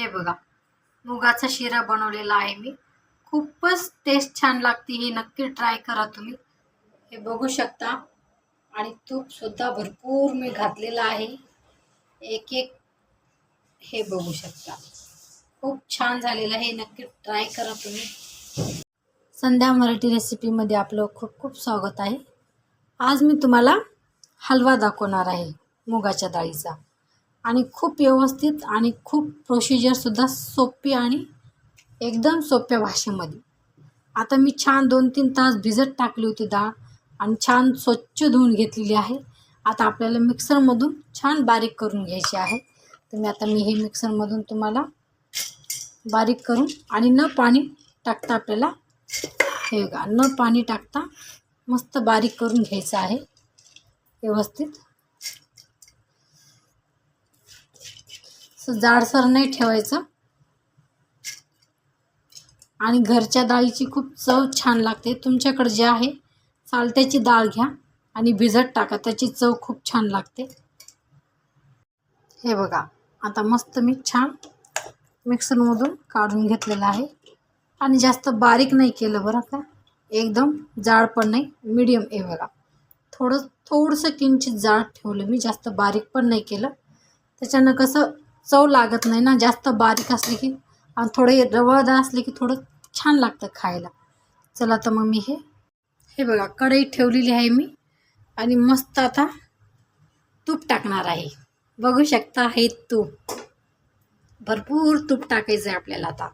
हे बघा. मुगाचा शिरा बनवलेला आहे मी. खूपच टेस्ट छान लागते ही. नक्की ट्राय करा तुम्ही. हे बघू शकता. आणि तूपसुद्धा भरपूर मी घातलेलं आहे. एक एक हे बघू शकता. खूप छान झालेलं आहे. नक्की ट्राय करा तुम्ही. संध्या मराठी रेसिपीमध्ये आपलं खूप खूप स्वागत आहे. आज मी तुम्हाला हलवा दाखवणार आहे मुगाच्या डाळीचा. आणि खूप व्यवस्थित आणि खूप प्रोसिजरसुद्धा सोपी आणि एकदम सोप्या भाषेमध्ये. आता मी छान दोन तीन तास भिजत टाकली होती डाळ आणि छान स्वच्छ धुवून घेतलेली आहे. आता आपल्याला मिक्सरमधून छान बारीक करून घ्यायची आहे. तर मी आता मी हे मिक्सरमधून तुम्हाला बारीक करून आणि न पाणी टाकता आपल्याला हे बघा न पाणी टाकता मस्त बारीक करून घ्यायचं आहे. व्यवस्थित. असं जाडसर नाही ठेवायचं. आणि घरच्या डाळीची खूप चव छान लागते. तुमच्याकडे जे आहे चालत्याची डाळ घ्या आणि भिजत टाका. त्याची चव खूप छान लागते. हे बघा आता मस्त मी छान मिक्सरमधून काढून घेतलेलं आहे. आणि जास्त बारीक नाही केलं बरं का. एकदम जाड पण नाही मिडियम हे बघा. थोडं थोडंसं किंचित जाड ठेवलं मी जास्त बारीक पण नाही केलं. त्याच्यानं कसं चव लागत नाही ना जास्त बारीक असले की आणि थोडे रवळदार असले की थोडं छान लागतं खायला. चला तर मग मी हे हे बघा कढई ठेवलेली आहे मी आणि मस्त आता तूप टाकणार आहे. बघू शकता हे तूप. भरपूर तूप टाकायचं आहे आपल्याला आता.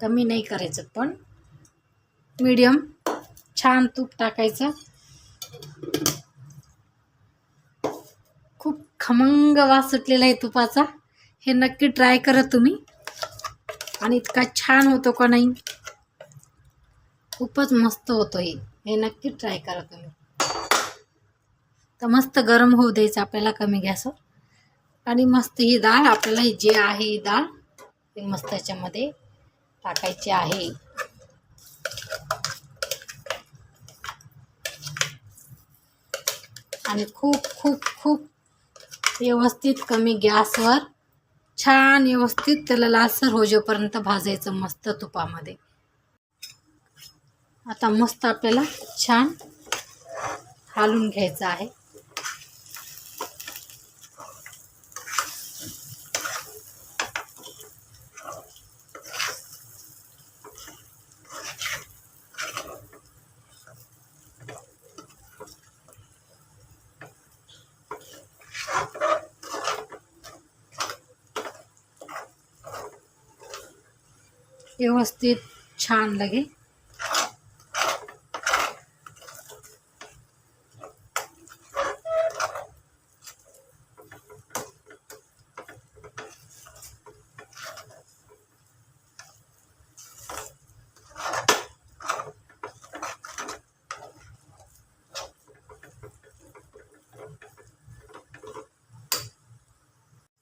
कमी नाही करायचं पण मीडियम छान तूप टाकायचं. खमंग वास सुटलेला आहे तुपाचा. हे नक्की ट्राय करा तुम्ही. आणि इतका छान होतो का नाही? खूपच मस्त होतो हे हे नक्की ट्राय करा तुम्ही. तर मस्त गरम होऊ द्यायचं आपल्याला कमी गॅसवर आणि मस्त ही डाळ आपल्याला ही जे आहे ही डाळ ते मस्त याच्यामध्ये टाकायची आहे. आणि खूप खूप खूप व्यवस्थित कमी गॅसवर छान व्यवस्थित त्याला लालसर होजेपर्यंत भाजायचं मस्त तुपामध्ये. आता मस्त आपल्याला छान हालून घ्यायचं आहे. व्यवस्थित छान लगे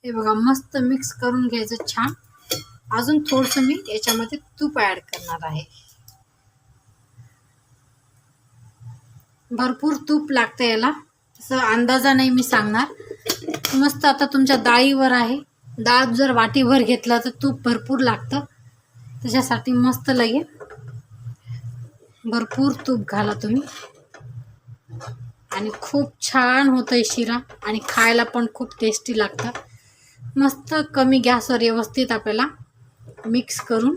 हे बघा मस्त मिक्स करून घ्यायचं छान. अजून थोडंसं मी याच्यामध्ये तूप ॲड करणार आहे. भरपूर तूप लागतं याला. असं अंदाजा नाही मी सांगणार. मस्त आता तुमच्या डाळीवर आहे. डाळ जर वाटीभर घेतला तर तूप भरपूर लागतं. त्याच्यासाठी मस्त लगे भरपूर तूप घाला तुम्ही. आणि खूप छान होतं शिरा. आणि खायला पण खूप टेस्टी लागतं. मस्त कमी गॅसवर व्यवस्थित आपल्याला मिक्स करून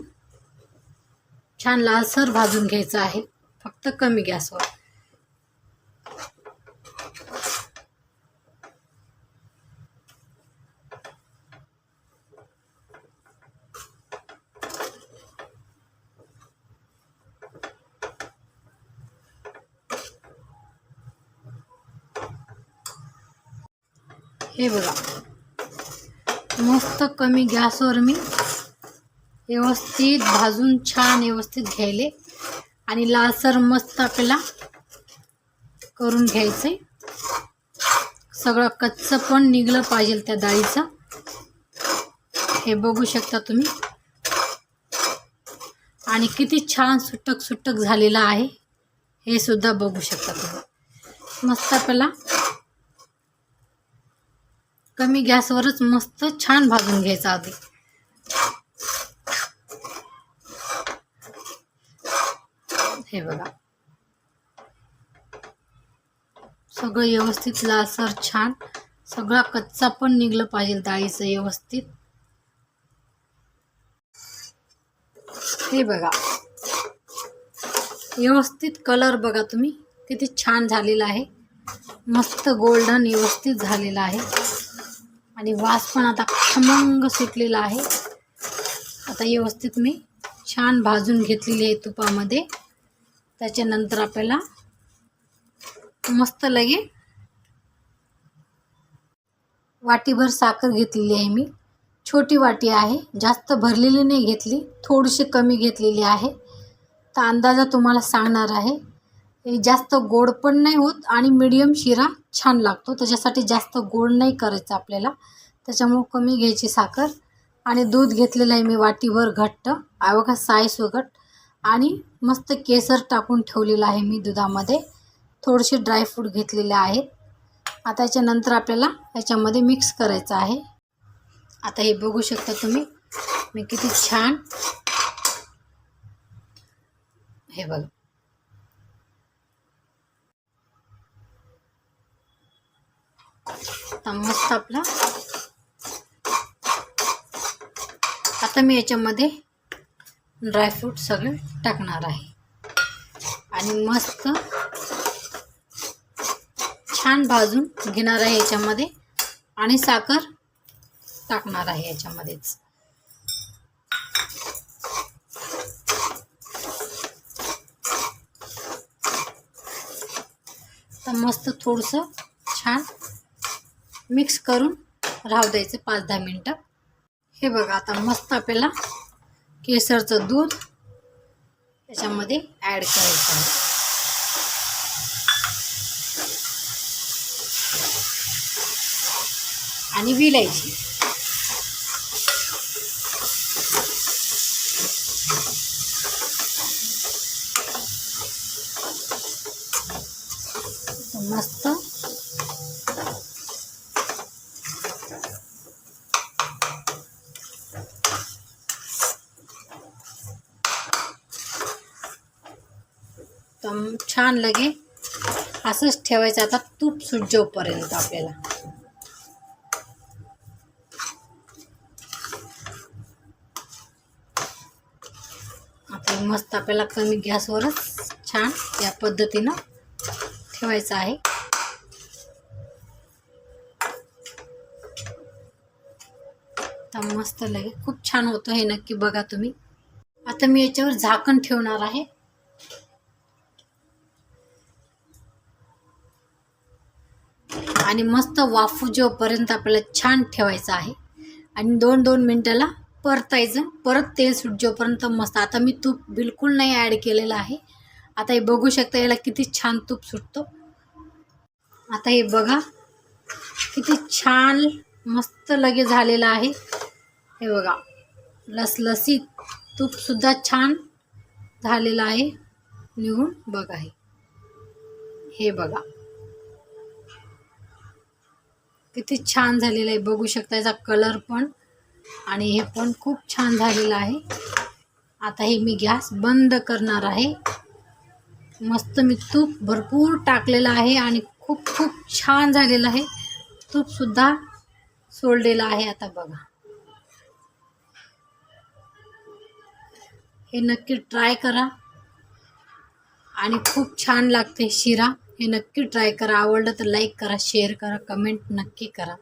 छान लालसर भाजून घ्यायचं आहे. फक्त कमी गॅसवर. हे बघा. मस्त कमी गॅसवर मी व्यवस्थित भाजून छान व्यवस्थित घ्यायले. आणि लालसर मस्त आपल्याला करून घ्यायचे सगळं कच्चं पण निघलं पाहिजे त्या डाळीचं. हे बघू शकता तुम्ही. आणि किती छान सुटक सुटक झालेलं आहे. हे सुद्धा बघू शकता तुम्ही. मस्त आपल्याला कमी गॅसवरच मस्त छान भाजून घ्यायचं आधी. हे बघा. सगळं व्यवस्थित लासर छान. सगळा कच्चा पण निघलं पाहिजे डाळीचं व्यवस्थित. हे बघा. व्यवस्थित कलर बघा तुम्ही. किती छान झालेला आहे. मस्त गोल्डन व्यवस्थित झालेला आहे. आणि वास पण आता खमंग सुटलेला आहे. आता व्यवस्थित मी छान भाजून घेतलेली आहे तुपामध्ये. त्याच्यानंतर आपल्याला मस्त लगे वाटीभर साखर घेतलेली आहे मी. छोटी वाटी आहे जास्त भरलेली नाही घेतली थोडीशी कमी घेतलेली आहे. तर अंदाजा तुम्हाला सांगणार आहे. जास्त गोड पण नाही होत आणि मिडियम शिरा छान लागतो. त्याच्यासाठी जास्त गोड नाही करायचं आपल्याला. त्याच्यामुळं कमी घ्यायची साखर. आणि दूध घेतलेलं आहे मी वाटीभर घट्ट. बघा साय वगट आणि मस्त केसर टाकून ठेवलेलं आहे मी दुधामध्ये. थोडेसे ड्रायफ्रूट घेतलेले आहेत. आता याच्यानंतर आपल्याला याच्यामध्ये मिक्स करायचं आहे. आता हे बघू शकता तुम्ही. मी किती छान. हे बघा. आता मस्त आपला आता मी याच्यामध्ये ड्रायफ्रूट सगळे टाकणार आहे. आणि मस्त छान भाजून घेणार आहे याच्यामध्ये. आणि साखर टाकणार आहे याच्यामध्येच. तर मस्त थोडंसं छान मिक्स करून राहू द्यायचं पाच दहा मिनटं. हे बघा आता मस्त आपल्याला केसरचं दूध त्याच्यामध्ये ॲड करायचं आहे. आणि विलायची मस्त तर छान लगे. असंच ठेवायचं. आता तूप सुटजोपर्यंत आपल्याला. आता मस्त आपल्याला कमी गॅसवरच छान या पद्धतीनं ठेवायचं आहे. तर मस्त लगे. खूप छान होतं हे नक्की बघा तुम्ही. आता मी याच्यावर झाकण ठेवणार आहे. आणि मस्त वाफू जोपर्यंत आपल्याला छान ठेवायचं आहे. आणि दोन दोन मिनटाला परतायचं. परत तेल सुट जोपर्यंत मस्त. आता मी तूप बिलकुल नाही ॲड केलेलं आहे. आता हे बघू शकता याला किती छान तूप सुटतो. आता हे बघा. किती छान मस्त लगे झालेलं आहे. हे बघा. लसलसीत तूपसुद्धा छान झालेलं आहे. निघून बघा हे. हे बघा. किती छान झालेलं आहे. बघू शकता याचा कलर पण. आणि हे पण खूप छान झालेलं आहे. आता हे मी गॅस बंद करणार आहे. मस्त मी तूप भरपूर टाकलेलं आहे आणि खूप खूप छान झालेलं आहे. तूपसुद्धा सोडलेलं आहे आता बघा. हे नक्की ट्राय करा. आणि खूप छान लागते शिरा. हे नक्की ट्राय करा. आवडलं तर लाईक करा शेअर करा कमेंट नक्की करा.